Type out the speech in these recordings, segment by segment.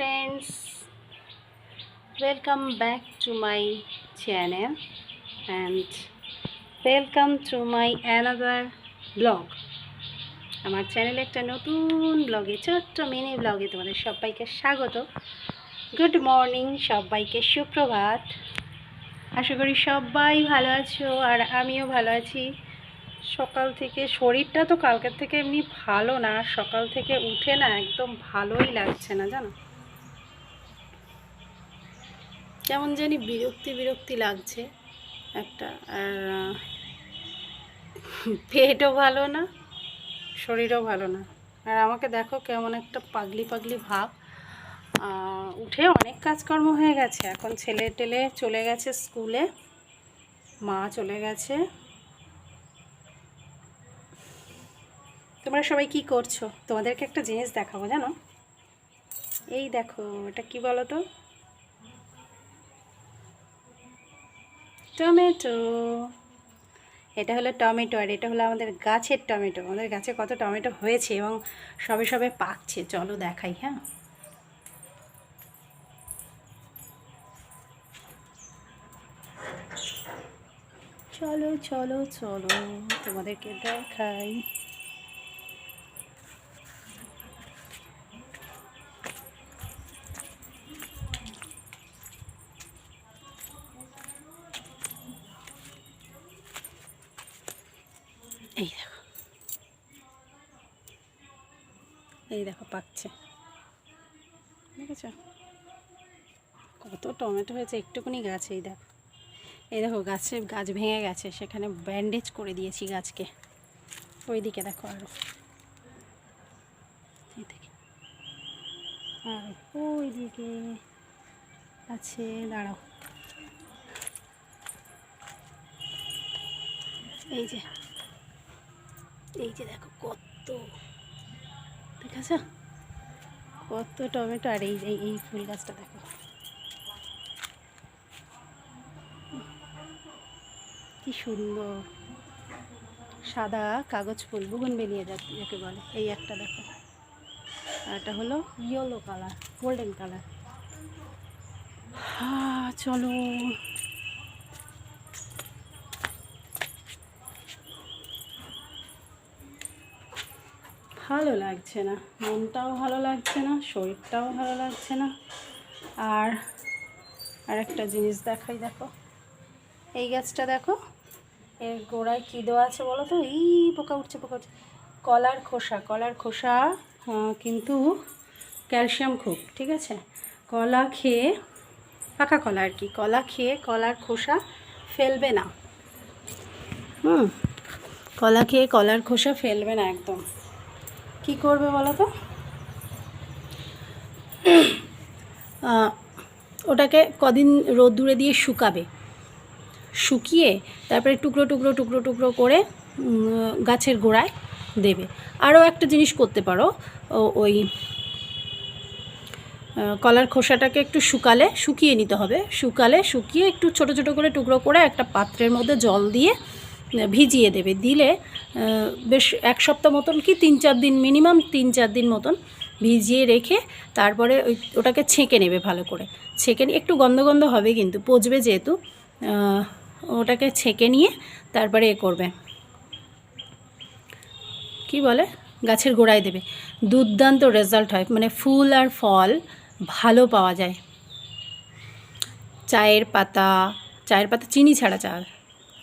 friends, welcome back to my channel and welcome to my another blog আমার চ্যানেলে একটা নতুন ব্লগে ছোট্ট মিনি ব্লগে তোমাদের সবাইকে স্বাগত। গুড মর্নিং সবাইকে, সুপ্রভাত। আশা করি সবাই ভালো আছো আর আমিও ভালো আছি। সকাল থেকে শরীরটা তো কালকের থেকে এমনি ভালো না, সকাল থেকে উঠে না একদম ভালোই লাগছে না, জানো? কেমন জানি বিরক্তি বিরক্তি লাগছে একটা। আর পেটও ভালো না, শরীরও ভালো না। আর আমাকে দেখো কেমন একটা পাগলি পাগলি ভাব। উঠে অনেক কাজকর্ম হয়ে গেছে। এখন ছেলে টেলে চলে গেছে স্কুলে। মা চলে গেছে। তোমরা সবাই কি করছ? তোমাদেরকে একটা জিনিস দেখাবো, জানো? এই দেখো, এটা কি বলো তো টমেটো। এটা হলো টমেটো আর এটা হলো আমাদের গাছের টমেটো। আমাদের গাছে কত টমেটো হয়েছে এবং সবে সবে পাকছে। চলো দেখাই হ্যাঁ। চলো চলো চলো তোমাদেরকে দেখাই। এই দেখো। এই দেখো পাকছে। দেখেছ? কত টমেটো হয়েছে, একটুকুনি গাছ এই দেখো। এই দেখো গাছে গাছ ভেঙে গেছে, সেখানে ব্যান্ডেজ করে দিয়েছি গাছকে। ওইদিকে দেখো আরও আর ওইদিকে আছে, দাঁড়াও। এই যে। এই যে দেখো কত। দেখেছ কত টমেটো আর এই এই ফুল গাছটা দেখো। কি সুন্দর। সাদা কাগজ ফুল, বুগুন বেরিয়ে যাচ্ছে যাকে বলে। এই একটা দেখো। আর এটা হলো ইয়েলো কালার গোল্ডেন কালার হ্যাঁ চলো। ভালো লাগছে না। মনটাও ভালো লাগছে না, শরীরটাও ভালো লাগছে না। আর আর একটা জিনিস দেখাই দেখো। এই গাছটা দেখো, এর গোড়ায় কী দেওয়া আছে বলো তো? এই পোকা উঠছে পোকা উঠছে। কলার খোসা কলার খোসা কিন্তু ক্যালসিয়াম খুব, ঠিক আছে? কলা খেয়ে, পাকা কলা আর কি, কলা খেয়ে কলার খোসা ফেলবে না। হুম, কলা খেয়ে কলার খোসা ফেলবে না একদম। কি করবে বলো তো ওটাকে কদিন রোদ্দুরে দিয়ে শুকাবে। শুকিয়ে তারপরে টুকরো টুকরো টুকরো টুকরো করে গাছের গোড়ায় দেবে। আরও একটা জিনিস করতে পারো ওই কলার খোসাটাকে একটু শুকালে, শুকিয়ে নিতে হবে। শুকালে, শুকিয়ে একটু ছোট ছোট করে টুকরো করে একটা পাত্রের মধ্যে জল দিয়ে ভিজিয়ে দেবে। দিলে বেশ এক সপ্তাহ মতন কি তিন চার দিন মিনিমাম তিন চার দিন মতন ভিজিয়ে রেখে তারপরে ওই ওটাকে ছেঁকে নেবে ভালো করে। ছেঁকে নিয়ে, একটু গন্ধ গন্ধ হবে কিন্তু, পচবে যেহেতু ওটাকে ছেঁকে নিয়ে তারপরে এ করবে। কি বলে? গাছের গোড়ায় দেবে। দুর্দান্ত রেজাল্ট হয় মানে ফুল আর ফল ভালো পাওয়া যায়। চায়ের পাতা চায়ের পাতা, চিনি ছাড়া চা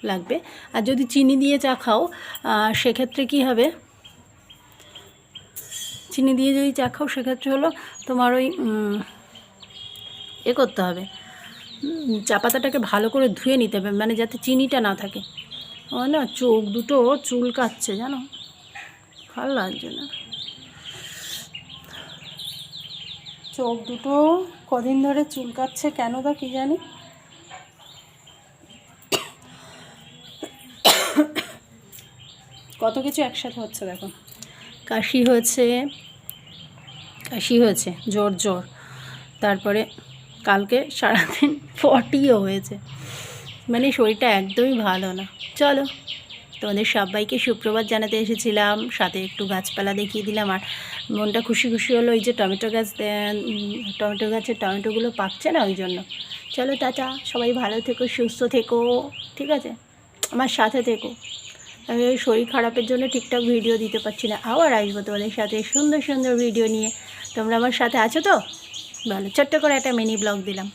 লাগবে। আর যদি চিনি দিয়ে চা খাও সেক্ষেত্রে কি হবে? চিনি দিয়ে যদি চা খাও, সেক্ষেত্রে হলো তোমার ওই এ করতে হবে। চা পাতাটাকে ভালো করে ধুয়ে নিতে হবে মানে যাতে চিনিটা না থাকে। আমার না, চোখ দুটো চুল কাচ্ছে জানো? ভালো লাগছে না। চোখ দুটো কদিন ধরে চুলকাচ্ছে কেন বা কী জানি? কত কিছু একসাথে হচ্ছে দেখো। কাশি হয়েছে কাশি হয়েছে জ্বর জ্বর তারপরে কালকে সারাদিন পটিও হয়েছে। মানে শরীরটা একদমই ভালো না। চলো, তোমাদের সবাইকে সুপ্রভাত জানাতে এসেছিলাম, সাথে একটু গাছপালা দেখিয়ে দিলাম, আর মনটা খুশি খুশি হলো ওই যে টমেটো গাছ টমেটো গাছের টমেটোগুলো পাকছে না ওই জন্য। চলো, টাটা, সবাই ভালো থেকো, সুস্থ থেকো, ঠিক আছে? আমার সাথে থেকো। আমি ওই শরীর খারাপের জন্য ঠিকঠাক ভিডিও দিতে পারছি না। আবার আসব তোমাদের সাথে সুন্দর সুন্দর ভিডিও নিয়ে। তোমরা আমার সাথে আছো তো? ভালো, ছোট্ট করে একটা মিনি ব্লগ দিলাম।